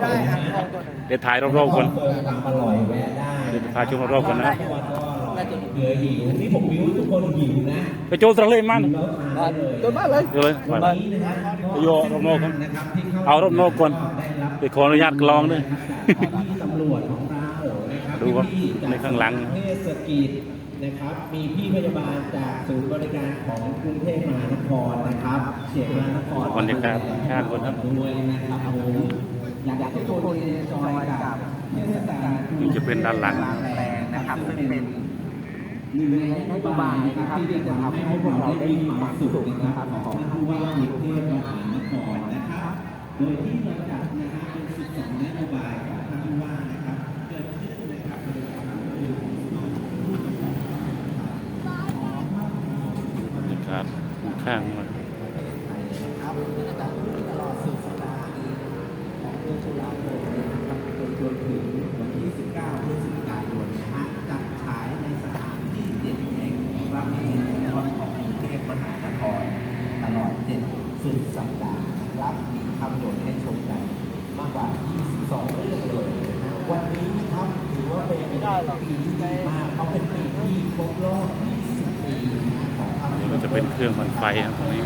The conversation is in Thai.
ได้อ่างทองตัวหนึ่งเดี๋ยวถ่ายรอบๆก่อนเปิดตามอร่อยแวะได้เดี๋ยวพาชมรอบๆก่อนนะเหลือหิวนี่ผมวิวทุกคนหิวนะไปโจตระเลยมันแล้วทานได้เลยตัวบ้านเลยเดี๋ยวเลยไปวันนี้นะครับไปโยรอบนอกครับนะครับที่เข้าเอารอบนอกก่อนไปขออนุญาตกลองด้วยที่ตำรวจของเรานะครับดูครับพี่ๆในข้างหลังเทศกิจนะครับมีพี่พยาบาลจากศูนย์บริการของกรุงเทพมหานครนะครับเขตมหานครบรรยากาศข้างบนครับด้วยนะครับ ผมอยากให้ทุกคนจอยกับเทศกาลนี่จะเป็นด้านหลังแรงนะครับซึ่งเป็นหนึ่งในนโยบายนะครับที่จะทำให้พวกเราได้มีความสุขนะครับของท่านผู้ว่ากรุงเทพมหานครนะครับ โดยที่เราจัดนะครับเป็น12นโยบายของท่านผู้ว่านะครับเกิดขึ้นนะครับโดยการร่วมมือของบรรยากาศข้างๆมา ครับและจะมีตลอดสุดสัปดาห์นี้ของเดือนตุลาคมนะครับจนจนถึงวันที่ 19พฤศจิกายนนะฮะจัดฉายในสถานที่เจ็ดแห่งนะครับในจังหวัดของกรุงเทพมหานครตลอดเจ็ด สัปดาห์รับมีภาพยนตร์ให้ชมกันมากกว่า 22 เรื่องเลยนะวันนี้ครับถือว่าเป็นปีที่ดีมากเขาเป็นปีที่ครบรอบ 20 ปีนะของภาพยนี่นตร์ ก็จะเป็นเครื่องมันไฟครับตรงนี้